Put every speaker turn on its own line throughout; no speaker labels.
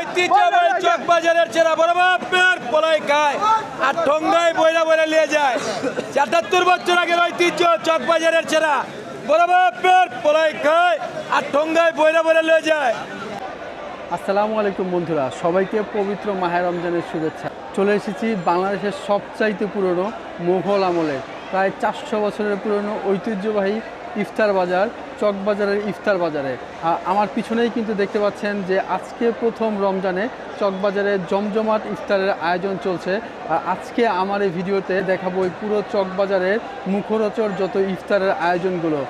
ঐতিহ্যবাহী চক বাজারের চেরা বড় বাপের পলাই খায়। আর ঠোঙ্গায় বইরা বইরা নিয়ে যায়। সাতাত্তর বছর আগের ঐতিহ্য চক বাজারের চেরা বড় বাপের পলাই খায় আর ঠোঙ্গায় বইরা বইরা নিয়ে যায়।
আসসালামু আলাইকুম বন্ধুরা সবাইকে পবিত্র মাহের রমজানের শুভেচ্ছা। চলে এসেছি বাংলাদেশের সবচাইতে পুরনো মুঘল আমলের প্রায় চারশো বছরের পুরনো ঐতিহ্যবাহী ইফতার বাজার। চক বাজারের ইফতার বাজারে। আমার পিছনেই কিন্তু দেখতে পাচ্ছেন যে আজকে প্রথম রমজানে চকবাজারে জমজমাট ইফতারের আয়োজন চলছে। আজকে আমার এই ভিডিওতে দেখাবো এই পুরো চকবাজারের মুখরোচর যত ইফতারের আয়োজনগুলো।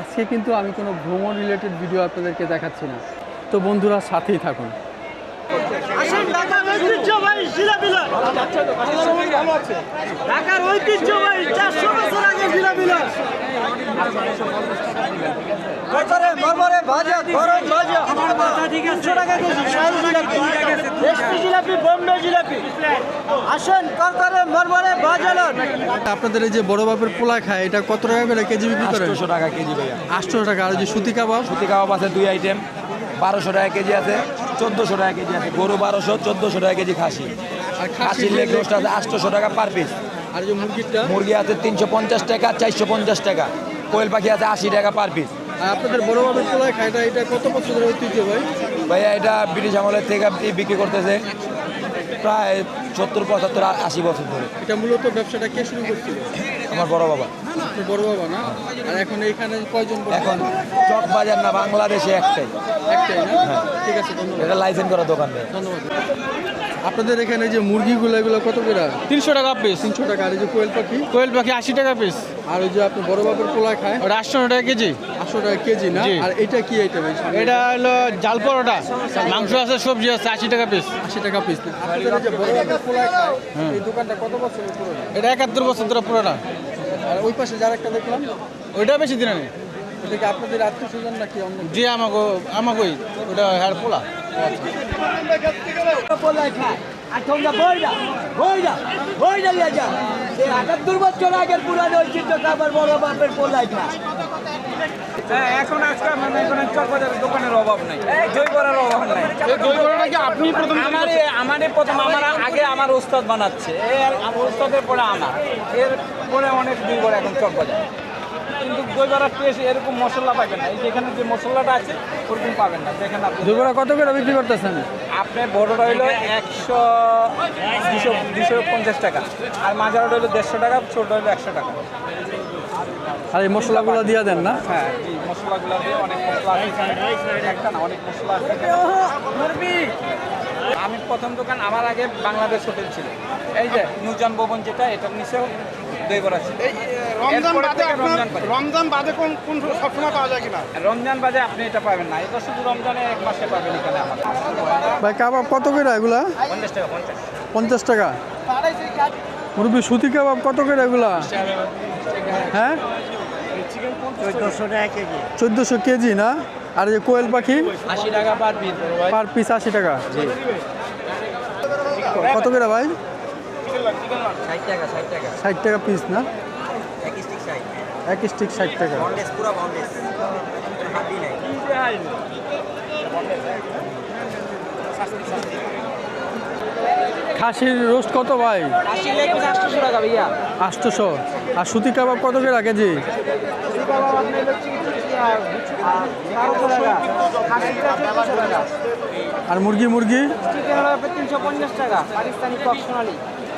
আজকে কিন্তু আমি কোনো ভ্রমণ রিলেটেড ভিডিও আপনাদেরকে দেখাচ্ছি না। তো বন্ধুরা সাথেই থাকুন।
ঢাকার ঐতিহ্যবাহী
আপনাদের এই যে বড় বাপের পোলা খায় এটা কত টাকা করে কেজি বিক্রি করেন?
আটশোশো টাকা কেজি ভাইয়া।
আটশো টাকা। আর যে সুতি কাবাব?
সুতি কাবাব আছে দুই আইটেম বারোশো টাকা কেজি আছে চোদ্দোশো টাকা কেজি আছে। গরু বারোশো চোদ্দোশো টাকা কেজি খাসি।
আর
খাসির লেগ রোস্ট আছে আটশোশো টাকা পার পিস
আর যে মুরগিটা
মুরগি আছে তিনশো পঞ্চাশ টাকা চারশো পঞ্চাশ টাকা। কোয়েল পাখি আছে আশি টাকা পার পিস
আপনাদের বড় বাপের পোলা খায় এটা কত বছর ধরে ঐতিহ্য ভাই?
ভাইয়া এটা ব্রিটিশ আমলের থেকে আপনি বিক্রি করতেছে প্রায় সত্তর পঁচাত্তর আশি বছর ধরে।
এটা মূলত ব্যবসাটা কে শুরু করছিল?
আমার বড় বাবা।
বড় বাবা না? আর এখন এইখানে কয়জন?
এখন চক বাজার না বাংলাদেশে একটাই।
একটাই না? ঠিক আছে ধন্যবাদ।
এটা লাইসেন্স করা দোকান
ধন্যবাদ। আপনাদের এখানে যে মুরগিগুলো এগুলো কত করে?
তিনশো টাকা পিস
তিনশো টাকা। আর এই যে কোয়েল পাখি?
কোয়েল পাখি আশি টাকা পিস
আর ওই যে আপনি বড় বাপের পোলা খায়?
ওটা আটশো টাকা কেজি।
আটশো টাকা কেজি না? আর এটা কি আইটেম
এটা হলো জাল পরোটা। মাংস আছে সবজি আছে আশি টাকা পিস
আশি টাকা পিস না আপনাদের যে বড় বাপের পোলা খায় এই দোকানটা কত বছরের পুরনো?
এটা একাত্তর বছর ধরে পুরোটা
আর ওই পাশে যার একটা দেখলাম?
ওইটা বেশি দিন নেই
এটা কি আপনাদের আত্মীয় স্বজন নাকি অন্য
জি আমাকে আমাকে ওটা হ্যার পোলা।
আর তোমরা বইরা বইরা বইরা লিয়ে যা এই আটাত্তর বছর আগের পুরানো ঐতিহ্য খাবার বড় বাপের পোলাই
হ্যাঁ এখন আজকাল মানে এখন চকবাজারের দোকানের অভাব নাই। দই বড়ার অভাব নাই।
দই বড়াটা কি আপনি প্রথম
আমার আমারই প্রথম আমার আগে আমার ওস্তাদ বানাচ্ছে। এর আমার ওস্তাদের পরে আমার। এর পরে অনেক দই বড়া এখন চকবাজার কিন্তু দই বড়ার টেস্ট এরকম মশলা পাবেন না। এই যেখানে যে মশলাটা আছে ওরকম পাবেন না। দেখেন আপনি।
দুপুরে কত করে বিক্রি করতেছেন?
আপনি বড়টা হইল একশো দুশো দুশো পঞ্চাশ টাকা। আর মাঝারটা হইল দেড়শো টাকা ছোটটা হইল একশো টাকা।
আর এই মশলাগুলো দিয়ে দেন না?
হ্যাঁ এই মশলাগুলো দিয়ে অনেক মশলা আছে। একটা না অনেক মশলা আছে। আমি প্রথম দোকান আমার আগে বাংলাদেশ হোটেল ছিল। এই যে নুজান ভবন যেটা এটার নিচেও
রমজান বাদে
থেকে রমজান বাদে।
কোন কোন সবসময় পাওয়া যায় কিনা?
রমজান বাদে আপনি এটা পাবেন না। এটা শুধু রমজানে এক মাসে পাবেন এখানে আমার।
ভাই কাবাব কত করে এগুলা?
পঞ্চাশ টাকা পঞ্চাশ।
পঞ্চাশ টাকা? মুরব্বী সুতি কাবাব কত করে এগুলা? হ্যাঁ? চোদ্দোশো কেজি না? আর এই যে কোয়েল পাখি?
আশি টাকা পার পিস।
পার পিস আশি টাকা। কত করে ভাই?
ষাট টাকা
পিস না?
এক স্টিক ষাট।
টাকা। খাসির রোস্ট কত ভাই?
আটশোশো
আর সুতি কাবাব কত করে কেজি? আর মুরগি মুরগি?
তিনশো পঞ্চাশ টাকা পাকিস্তানি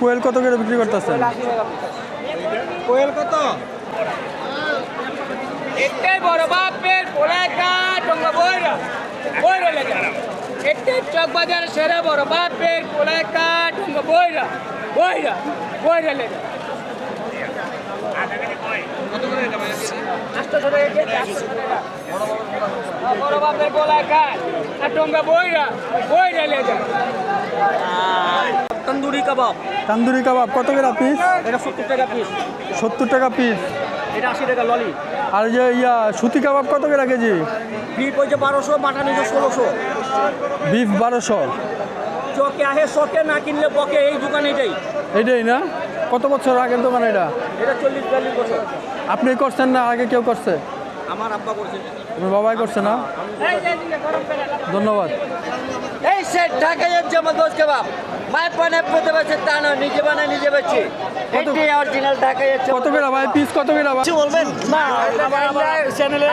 কোয়েল কত করে বিক্রি করতেছেন?
কোয়েল কত? এটাই বড় বাপের পোলাকা টঙ্গা বইরা বইরা লেগে চক বাজার সেরা বড় বাপের পোলাকা টঙ্গা বইরা বইরা বইরা লেগে। বড় বাপের পোলাকা আর টঙ্গা বইরা বইরা লেগে তন্দুরি কাবাব।
তান্দুরি কাবাব কত করে পিস
এটা সত্তর টাকা পিস
সত্তর টাকা পিস
এটা আশি টাকা ললি
আর যে ইয়া সুতি কাবাব কত করে কেজি?
বিপ হচ্ছে বারোশো মাটন হচ্ছে ষোলোশো।
বিফ বারোশো।
চকে আহে শখে না কিনলে বকে এই দোকানে এটাই।
এইটাই না? কত বছর আগের দোকান এটা?
এটা চল্লিশ বিয়াল্লিশ বছর।
আপনি করছেন না আগে কেউ করছে?
আমার আব্বা করছে।
আপনার বাবাই করছে না? ধন্যবাদ।
এই সেট ঢাকাই জামা দোষ কাবাব মায়ের পানে পেতে পারছে তা নয় নিজে বানায় নিজে বেছে। এটাই অরিজিনাল ঢাকাই
কত করে ভাই? পিস কত করে ভাই?
কিছু বলবেন?
না চ্যানেলে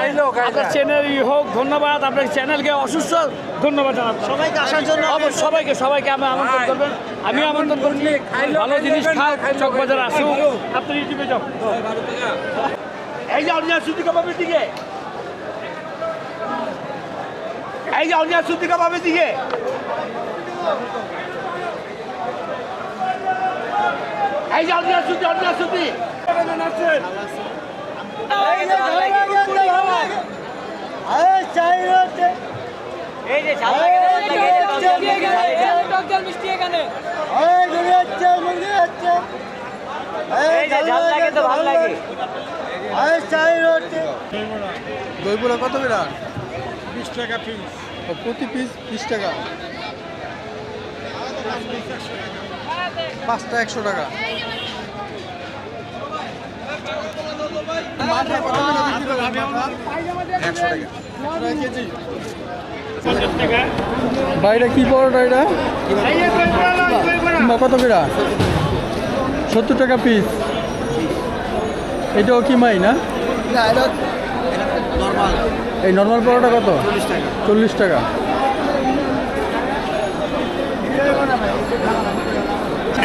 আপনার চ্যানেল হোক ধন্যবাদ। আপনার চ্যানেলকে অসুস্থ ধন্যবাদ জানাব।
সবাইকে আসার জন্য
অবশ্যই সবাইকে সবাইকে আমি আমন্ত্রণ করবেন। আমি আমন্ত্রণ করছি। ভালো জিনিস খাও চক বাজার আসুক। আপনি ইউটিউবে যাও। এই যে অনিয়া সুতি কাবাবের দিকে। এই যে অনিয়া সুতি কাবাবের দিকে। এই যে অনিয়া সুতি অনিয়া সুতি।
এই যে চাই রোতে
দই বড়া কত করে?
বিশ টাকা পিস
প্রতি পিস বিশ টাকা। পাঁচটা একশো টাকা। টাকা। টাকা বাইরে কি পরোটা এটা? কত করে? সত্তর টাকা পিস এটাও কি মাই না? এই নর্মাল পরোটা কত? চল্লিশ টাকা।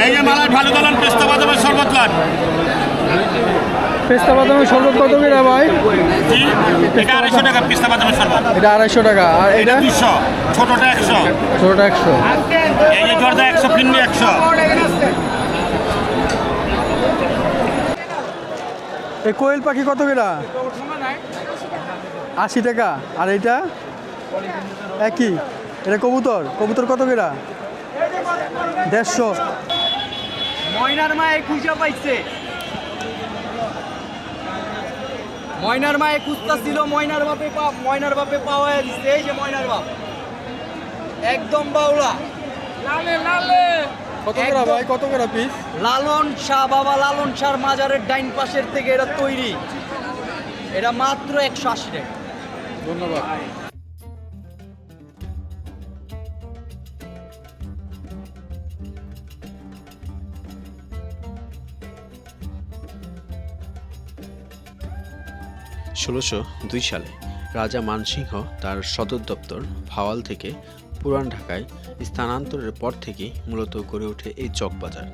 এই যে মালাই ভালো দলান পেস্তা বাদামের শরবত লান।
পেস্তা বাদামের শরবত কত করে ভাই?
এটা আড়াইশো টাকা পেস্তা বাদামের শরবত।
এটা আড়াইশো টাকা। আর এটা
দুশো ছোটটা একশো।
ছোটোটা একশো।
এই যে জর্দা একশো ফিন্নি একশো।
এই কোয়েল পাখি কত করে? আশি টাকা। আর এটা? একই। এটা কবুতর। কবুতর কত করে? দেড়শো।
ময়নার মায়ে খুঁজে পাইছে। ময়নার মায়ে কুস্তা ছিল ময়নার বাপে পাপ ময়নার বাপে পাওয়া দিচ্ছে এই যে ময়নার বাপ। একদম বাউলা।
কত করে ভাই কত করে পিস
লালন শাহ বাবা লালন শাহর মাজারের ডাইন পাশের থেকে এটা তৈরি। এটা মাত্র একশো আশি টাকা।
ধন্যবাদ।
ষোলোশো দুই সালে রাজা মানসিংহ তার সদর দপ্তর ভাওয়াল থেকে পুরান ঢাকায় স্থানান্তরের পর থেকেই মূলত গড়ে ওঠে এই চক বাজার।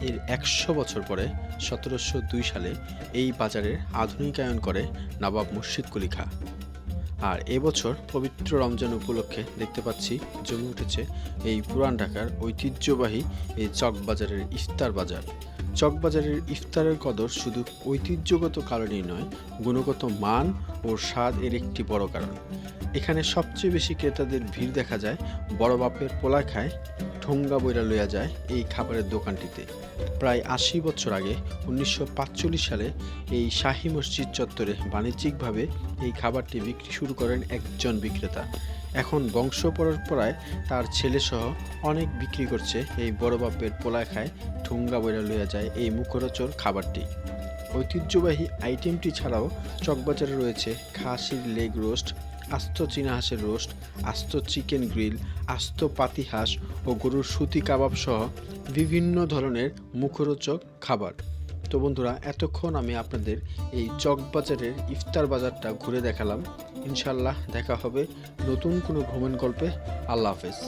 এর একশো বছর পরে সতেরোশো দুই সালে এই বাজারের আধুনিকায়ন করে নবাব মুর্শিদ কুলি খাঁ। আর এবছর পবিত্র রমজান উপলক্ষে দেখতে পাচ্ছি জমে উঠেছে এই পুরান ঢাকার ঐতিহ্যবাহী এই চকবাজারের ইফতার বাজার। চকবাজারের ইফতারের কদর শুধু ঐতিহ্যগত কারণেই নয়, গুণগত মান ও স্বাদ এর একটি বড় কারণ। এখানে সবচেয়ে বেশি ক্রেতাদের ভিড় দেখা যায় বড় বাপের পোলা খায় ঠোঙ্গা বইরা লইয়া যায় এই খাবারের দোকানটিতে। প্রায় আশি বছর আগে উনিশশো সালে এই শাহী মসজিদ চত্বরে বাণিজ্যিকভাবে এই খাবারটি বিক্রি শুরু করেন একজন বিক্রেতা। এখন বংশ পরম্পরায় তার ছেলেসহ অনেক বিক্রি করছে এই বড় বাপের পোলা খায় ঠুঙ্গা বইরা লইয়া যায় এই মুখরোচর খাবারটি। ঐতিহ্যবাহী আইটেমটি ছাড়াও চকবাজারে রয়েছে খাসির লেগ রোস্ট আস্ত চীনা হাঁসের রোস্ট, আস্ত চিকেন গ্রিল, আস্ত পাতি হাঁস ও গরুর সুতি কাবাব সহ বিভিন্ন ধরনের মুখরোচক খাবার। তো বন্ধুরা, এতক্ষণ আমি আপনাদের এই চকবাজারের ইফতার বাজারটা ঘুরে দেখালাম। ইনশাল্লাহ দেখা হবে নতুন কোনো ভ্রমণ গল্পে আল্লাহ হাফেজ।